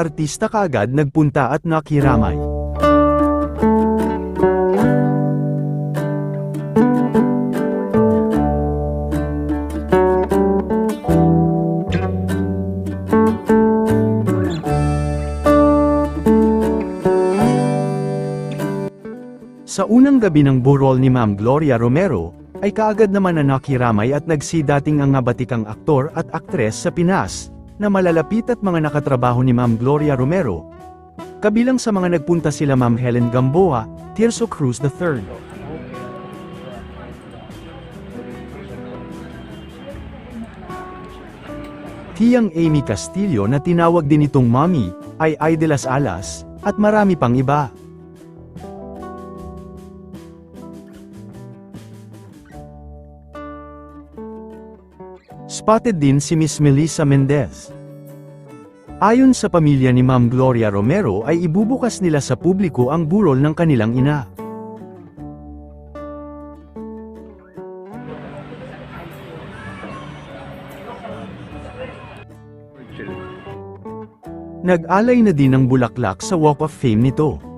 artista kaagad nagpunta at nakiramay. Sa unang gabi ng burol ni Ma'am Gloria Romero, ay kaagad naman na nakiramay at nagsidating ang nabatikang aktor at aktres sa Pinas, na malalapit at mga nakatrabaho ni Ma'am Gloria Romero. Kabilang sa mga nagpunta sila Ma'am Helen Gamboa, Tirso Cruz III. Tiyang Amy Castillo na tinawag din itong Mommy, ay Ay de las Alas, at marami pang iba. Spotted din si Miss Melissa Mendez. Ayon sa pamilya ni Ma'am Gloria Romero ay ibubukas nila sa publiko ang burol ng kanilang ina. Nag-alay na din ng bulaklak sa Walk of Fame nito.